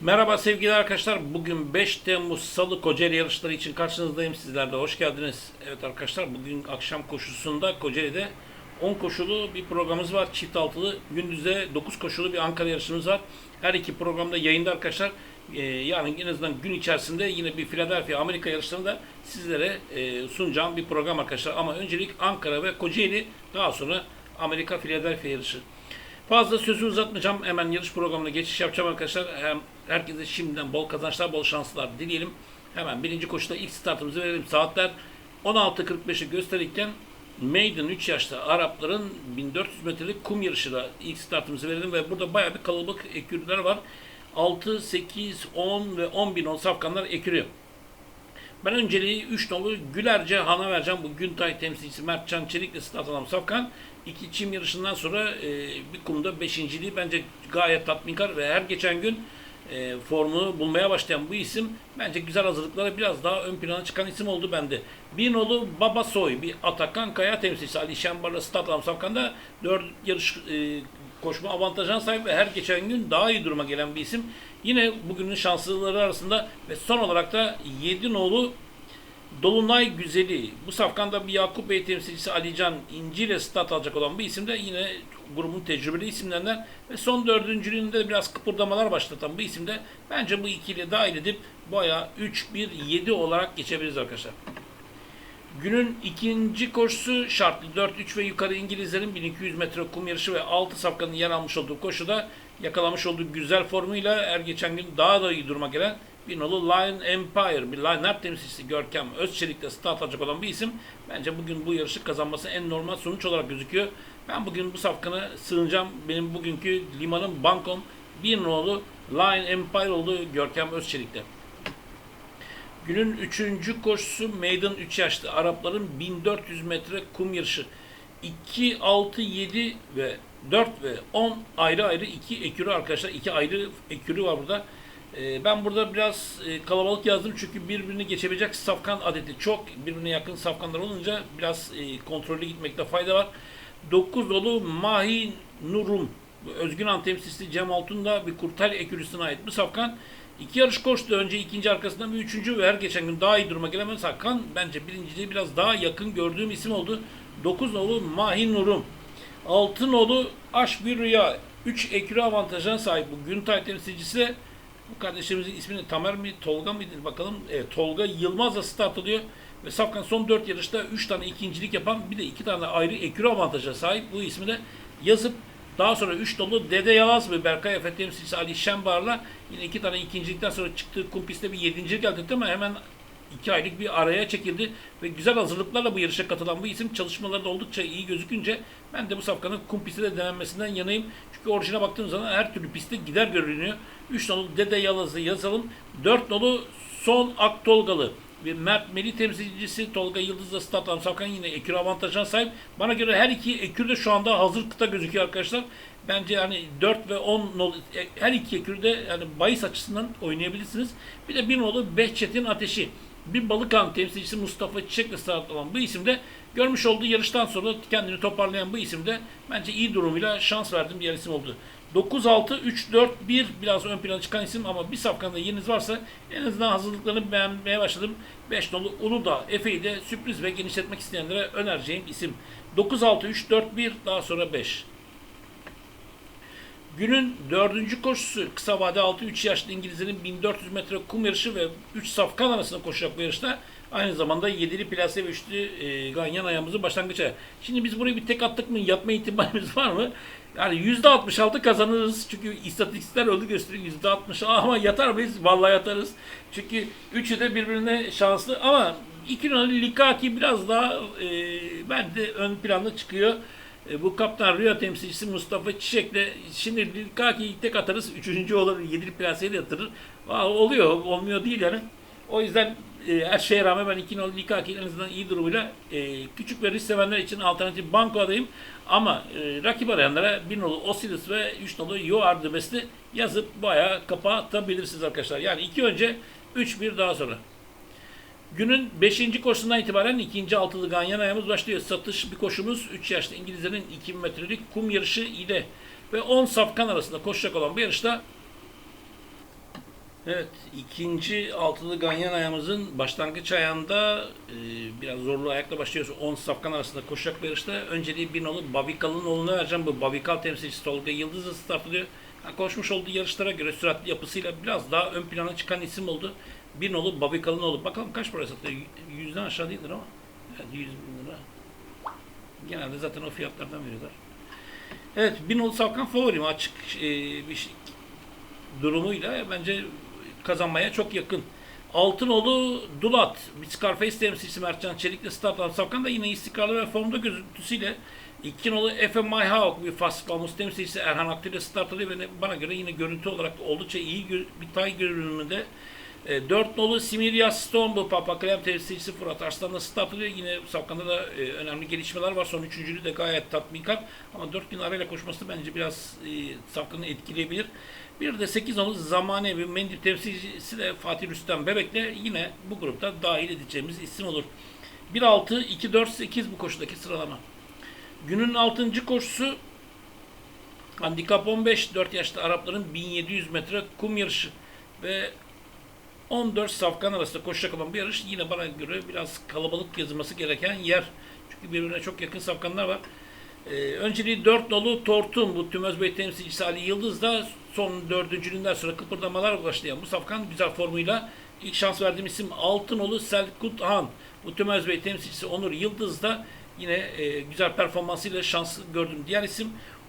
Merhaba sevgili arkadaşlar. Bugün 5 Temmuz Salı Kocaeli yarışları için karşınızdayım. Sizler de hoş geldiniz. Evet arkadaşlar bugün akşam koşusunda Kocaeli'de 10 koşulu bir programımız var. Çift altılı. Gündüzde 9 koşulu bir Ankara yarışımız var. Her iki programda yayında arkadaşlar. Ee, yarın en azından gün içerisinde yine bir Philadelphia Amerika yarışlarını da sizlere e, sunacağım bir program arkadaşlar. Ama öncelik Ankara ve Kocaeli daha sonra Amerika Philadelphia yarışı. Fazla sözü uzatmayacağım. Hemen yarış programına geçiş yapacağım arkadaşlar. Hem herkese şimdiden bol kazançlar, bol şanslar dileyelim. Hemen birinci koşuda ilk startımızı verelim. Saatler 16.45'i gösterirken Maiden 3 yaşta Arapların 1400 metrelik kum yarışıyla ilk startımızı verelim ve burada bayağı bir kalabalık ekürüler var. 6, 8, 10 ve 10 bin on safkanlar ekürüyor. Ben önceliği 3 nolu Gülerce Han'a vereceğim. Bu Güntay temsilcisi Mertcan Çelik'le start alan Safkan. İki çim yarışından sonra e, bir kumda beşinciliği bence gayet tatminkar ve her geçen gün e, formunu bulmaya başlayan bu isim bence güzel hazırlıklara biraz daha ön plana çıkan isim oldu bende. Bir nolu Baba Soy, bir Atakan Kaya temsilcisi Ali Şenbar'la start alan Safkan'da 4 yarış e, koşma avantajına sahip ve her geçen gün daha iyi duruma gelen bir isim. Yine bugünün şanslıları arasında ve son olarak da 7 nolu Dolunay Güzeli. Bu safkanda bir Yakup Bey temsilcisi Alican İnci ile start alacak olan bir isim de yine grubun tecrübeli isimlerinden ve son dördüncülüğünde de biraz kıpırdamalar başlatan bu isim de bence bu ikili dahil edip boya 3-1-7 olarak geçebiliriz arkadaşlar. Günün ikinci koşusu şartlı 4-3 ve yukarı İngilizlerin 1200 metre kum yarışı ve 6 safkanın yer almış olduğu koşuda yakalamış olduğu güzel formuyla er geçen gün daha da iyi duruma gelen bir nolu Lion Empire, bir line-up temsilcisi Görkem Özçelik'te start alacak olan bir isim. Bence bugün bu yarışı kazanması en normal sonuç olarak gözüküyor. Ben bugün bu safkana sığınacağım. Benim bugünkü limanım bankom bir nolu Lion Empire olduğu Görkem Özçelik'te. Günün üçüncü koşusu Maiden 3 yaşlı Arapların 1400 metre kum yarışı. 2, 6, 7 ve 4 ve 10 ayrı ayrı iki ekürü arkadaşlar. iki ayrı ekürü var burada. Ee, ben burada biraz e, kalabalık yazdım çünkü birbirini geçebilecek safkan adeti çok. Birbirine yakın safkanlar olunca biraz e, kontrollü gitmekte fayda var. 9 dolu Mahi Nurum. Özgün Han temsilcisi Cem Altun da bir kurtar ekürüsüne ait bu safkan. İki yarış koştu. Önce ikinci arkasından bir üçüncü ve her geçen gün daha iyi duruma gelen Hakan bence birinciliği biraz daha yakın gördüğüm isim oldu. 9 nolu Mahi Nurum. 6 nolu Aş Bir Rüya. 3 ekürü avantajına sahip bu Güntay temsilcisi bu kardeşimizin ismini Tamer mi Tolga mıydı bakalım. Evet, Tolga Yılmaz'la start alıyor. Ve Safkan son 4 yarışta 3 tane ikincilik yapan bir de 2 tane ayrı ekürü avantaja sahip. Bu ismi de yazıp daha sonra 3 dolu Dede Yalaz ve Berkay Efe temsilcisi Ali Şenbar'la yine 2 tane ikincilikten sonra çıktığı kum pistte bir yedincilik elde etti ama hemen 2 aylık bir araya çekildi ve güzel hazırlıklarla bu yarışa katılan bu isim çalışmaları da oldukça iyi gözükünce ben de bu safkanın kum pistte de denenmesinden yanayım. Çünkü orijine baktığım zaman her türlü pistte gider görünüyor. 3 nolu Dede Yalaz'ı yazalım. 4 nolu Son Aktolgalı ve Mert Meli temsilcisi Tolga Yıldız'la start alan Safkan yine ekür avantajına sahip. Bana göre her iki ekür de şu anda hazır kıta gözüküyor arkadaşlar. Bence yani 4 ve 10 nolu e, her iki ekür de yani bahis açısından oynayabilirsiniz. Bir de bir nolu Behçet'in Ateşi. Bir Balıkhan temsilcisi Mustafa Çiçek'le start alan bu isim de görmüş olduğu yarıştan sonra kendini toparlayan bu isim de bence iyi durumuyla şans verdiğim bir isim oldu. 9-6-3-4-1 biraz ön plana çıkan isim ama bir safkanda yeriniz varsa en azından hazırlıklarını beğenmeye başladım. 5 nolu Uludağ Efe'yi de sürpriz ve genişletmek isteyenlere önereceğim isim. 9-6-3-4-1 daha sonra 5. Günün dördüncü koşusu kısa vade 6-3 yaşlı İngilizlerin 1400 metre kum yarışı ve 3 safkan arasında koşacak bu yarışta aynı zamanda 7'li plase ve 3'lü e, ganyan ayağımızı başlangıça. Şimdi biz burayı bir tek attık mı yapma ihtimalimiz var mı? Yani %66 kazanırız. Çünkü istatistikler öyle gösteriyor %60 ama yatar mıyız? Vallahi yatarız. Çünkü üçü de birbirine şanslı ama iki numaralı Likaki biraz daha e, bence ön planda çıkıyor. E, bu kaptan Rio temsilcisi Mustafa Çiçek'le şimdi Likaki'yi tek atarız. Üçüncü olur. Yedili plaseyi de yatırır. Vallahi oluyor. Olmuyor değil yani. O yüzden e, her şeye rağmen ben 2 nolu Likaki'nin en azından iyi durumuyla e, küçük ve risk sevenler için alternatif banko adayım. Ama e, rakip arayanlara 1 nolu Osiris ve 3 nolu You Are The Best'i yazıp bayağı kapatabilirsiniz arkadaşlar. Yani iki önce 3-1 daha sonra. Günün 5. koşusundan itibaren ikinci altılı ganyan ayağımız başlıyor. Satış bir koşumuz 3 yaşlı İngilizlerin 2000 metrelik kum yarışı ile ve 10 safkan arasında koşacak olan bu yarışta Evet, ikinci altılı ganyan ayağımızın başlangıç ayağında e, biraz zorlu ayakla başlıyoruz. 10 safkan arasında koşacak bir yarışta. Önceliği bir nolu Babikal'ın oğluna vereceğim. Bu Babikal temsilcisi Tolga Yıldız'ı start alıyor. Yani koşmuş olduğu yarışlara göre süratli yapısıyla biraz daha ön plana çıkan isim oldu. Bir nolu Babikal'ın oğlu. Bakalım kaç para satıyor? Yüzden aşağı değildir ama. Yani 100 bin lira. Genelde zaten o fiyatlardan veriyorlar. Evet, bir nolu safkan favorim açık e, bir şey, durumuyla bence kazanmaya çok yakın. Altınoğlu Dulat, Scarface temsilcisi Mertcan Çelik'le start alan Safkan da yine istikrarlı ve formda görüntüsüyle İki nolu Efe Mayhawk bir Fast Pamus temsilcisi Erhan Aklı ile start alıyor bana göre yine görüntü olarak oldukça iyi bir tay görünümünde. E, 4 nolu Similia Stone bu Papa Krem temsilcisi Fırat Arslan'la start alıyor. Yine Safkan'da da e, önemli gelişmeler var. Son üçüncülüğü de gayet tatmikat. Ama 4 gün arayla koşması bence biraz e, Safkan'ı etkileyebilir. Bir de 8 nolu Zamanevi Mendil temsilcisi de Fatih Rüstem Bebek'le yine bu grupta dahil edeceğimiz isim olur. 1-6, 2-4-8 bu koşudaki sıralama. Günün 6. koşusu Handikap 15, 4 yaşlı Arapların 1700 metre kum yarışı ve 14 safkan arasında koşacak olan bir yarış yine bana göre biraz kalabalık yazılması gereken yer. Çünkü birbirine çok yakın safkanlar var. Ee, önceliği 4 nolu Tortun bu Tümöz Bey temsilcisi Ali Yıldız da son dördüncülüğünden sonra kıpırdamalar başlayan bu safkan güzel formuyla ilk şans verdiğim isim 6 nolu Selkut Han. Bu Tümöz Bey temsilcisi Onur Yıldız da yine e, güzel performansıyla şans gördüm. Diğer isim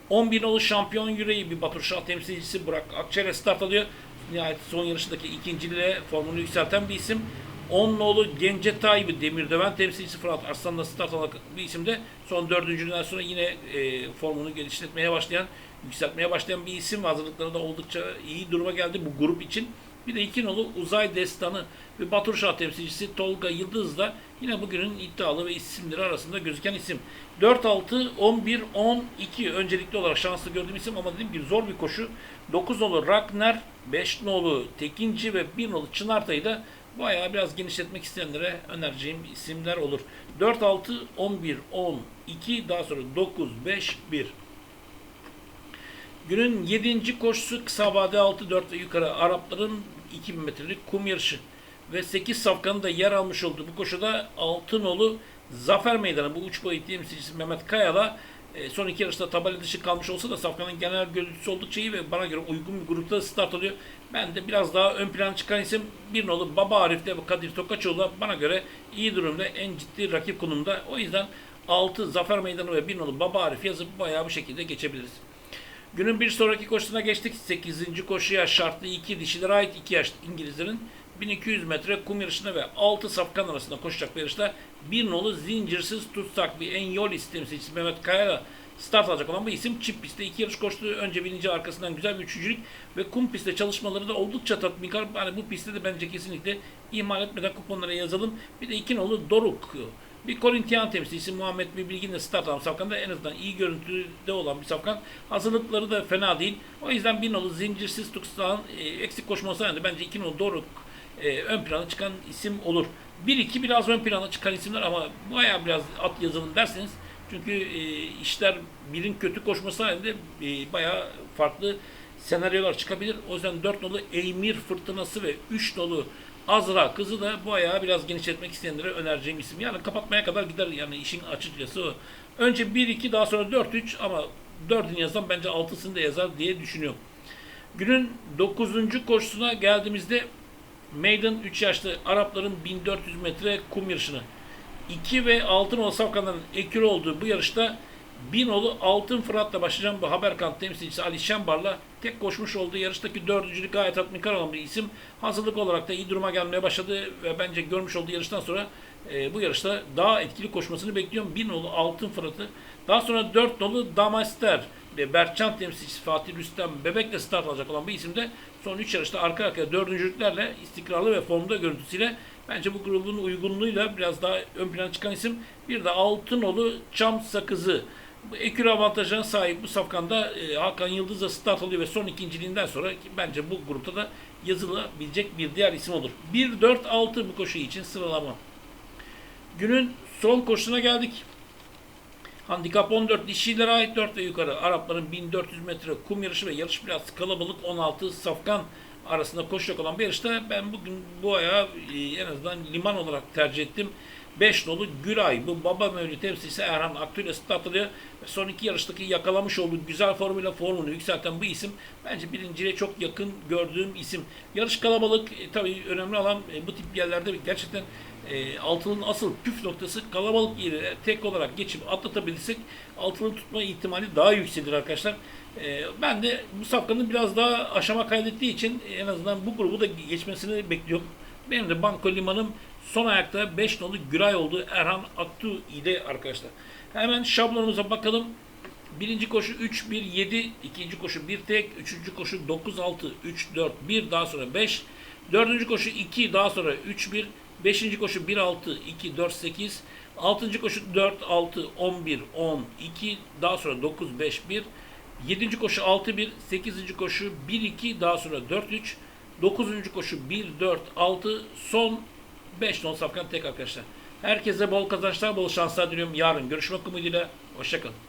11 nolu şampiyon yüreği bir Batur Şah temsilcisi Burak Akçay'la start alıyor. Nihayet son yarışındaki ikinciliğe formunu yükselten bir isim. 10 nolu Gence Tayyip'i Demirdöven temsilcisi Fırat Arslan'la start alan bir isim de son dördüncülüğünden sonra yine e, formunu geliştirmeye başlayan, yükseltmeye başlayan bir isim. Hazırlıkları da oldukça iyi duruma geldi bu grup için. Bir de iki nolu Uzay Destanı ve Batur Şah temsilcisi Tolga Yıldız da yine bugünün iddialı ve isimleri arasında gözüken isim. 4-6, 11, 12 öncelikli olarak şanslı gördüğüm isim ama dediğim gibi zor bir koşu. 9 nolu Ragnar, 5 nolu Tekinci ve 1 nolu Çınartay'ı da bayağı biraz genişletmek isteyenlere önereceğim isimler olur. 4, 6, 11, 10, 2, daha sonra 9, 5, 1. Günün 7. koşusu kısa vade 6, 4 ve yukarı Arapların 2000 metrelik kum yarışı. Ve 8 safkanın da yer almış olduğu bu koşuda Altınolu Zafer Meydanı bu uç boyut temsilcisi Mehmet Kaya'la e, son iki yarışta tabela dışı kalmış olsa da Safkan'ın genel görüntüsü oldukça iyi ve bana göre uygun bir grupta start alıyor. Ben de biraz daha ön plana çıkan isim bir nolu Baba Arif'te ve Kadir Tokaçoğlu bana göre iyi durumda en ciddi rakip konumda. O yüzden 6 Zafer Meydanı ve bir nolu Baba Arif yazıp bayağı bu şekilde geçebiliriz. Günün bir sonraki koşusuna geçtik. 8. koşuya şartlı 2 dişilere ait 2 yaşlı İngilizlerin 1200 metre kum yarışına ve 6 safkan arasında koşacak bir yarışta bir nolu zincirsiz tutsak bir Enyolis temsilcisi Mehmet Kaya'la start alacak olan bu isim çift pistte iki yarış koştu. Önce birinci arkasından güzel bir üçüncülük ve kum pistte çalışmaları da oldukça tatminkar. Yani bu pistte de bence kesinlikle ihmal etmeden kuponlara yazalım. Bir de iki nolu Doruk. Bir Korintiyan temsilcisi Muhammed bir bilginle start alan safkan da en azından iyi görüntüde olan bir safkan. Hazırlıkları da fena değil. O yüzden bir nolu zincirsiz tutsağın e, eksik koşması halinde bence iki nolu Doruk e, ön plana çıkan isim olur. 1-2 biraz ön plana çıkan isimler ama bayağı biraz at yazalım derseniz çünkü e, işler birin kötü koşması halinde e, bayağı farklı senaryolar çıkabilir. O yüzden 4 nolu Eymir Fırtınası ve 3 nolu Azra kızı da bu ayağı biraz genişletmek isteyenlere önereceğim isim. Yani kapatmaya kadar gider yani işin açıkçası o. Önce 1-2 daha sonra 4-3 ama 4'ünü yazsam bence 6'sını da yazar diye düşünüyorum. Günün 9. koşusuna geldiğimizde Maiden 3 yaşlı Arapların 1400 metre kum yarışını 2 ve altın nolu safkanların ekür olduğu bu yarışta bir nolu Altın Fırat'la başlayacağım bu Haberkant temsilcisi Ali Şembar'la tek koşmuş olduğu yarıştaki dördüncülük gayet tatminkar olan bir isim. Hazırlık olarak da iyi duruma gelmeye başladı ve bence görmüş olduğu yarıştan sonra e, bu yarışta daha etkili koşmasını bekliyorum. Bir nolu Altın Fırat'ı. Daha sonra dört nolu Damaster ve Berkcan temsilcisi Fatih Rüstem Bebek'le start alacak olan bir isim de son 3 yarışta arka arkaya dördüncülüklerle istikrarlı ve formda görüntüsüyle bence bu grubun uygunluğuyla biraz daha ön plana çıkan isim. Bir de Altınolu Çam Sakızı. Ekür avantajına sahip bu safkanda e, Hakan Yıldız'la start alıyor ve son ikinciliğinden sonra bence bu grupta da yazılabilecek bir diğer isim olur. 1-4-6 bu koşu için sıralama. Günün son koşusuna geldik. Handikap 14 dişilere ait 4 ve yukarı. Arapların 1400 metre kum yarışı ve yarış biraz kalabalık 16 safkan arasında koşacak olan bir yarışta ben bugün bu ayağı e, en azından liman olarak tercih ettim. 5 nolu Gülay. Bu baba mevlü temsilcisi Erhan start alıyor. Ve son iki yarıştaki yakalamış olduğu güzel formuyla formunu yükselten bu isim bence birinciliğe çok yakın gördüğüm isim. Yarış kalabalık. E, tabii önemli olan e, bu tip yerlerde gerçekten e, altının asıl püf noktası kalabalık yeri tek olarak geçip atlatabilirsek altının tutma ihtimali daha yükselir arkadaşlar. E, ben de bu safkanın biraz daha aşama kaydettiği için en azından bu grubu da geçmesini bekliyorum. Benim de Banko Liman'ım son ayakta 5 nolu Güray oldu. Erhan Aktu ile arkadaşlar. Hemen şablonumuza bakalım. Birinci koşu 3-1-7, ikinci koşu 1 tek, üçüncü koşu 9-6, 3-4-1, daha sonra 5, dördüncü koşu 2, daha sonra 3-1, beşinci koşu 1-6, 2-4-8, altıncı koşu 4-6, 11, 10, 2, daha sonra 9-5-1, yedinci koşu 6-1, sekizinci koşu 1-2, daha sonra 4-3, dokuzuncu koşu 1-4-6, son 5 non safkan tek arkadaşlar. Herkese bol kazançlar, bol şanslar diliyorum. Yarın görüşmek umuduyla. Hoşçakalın.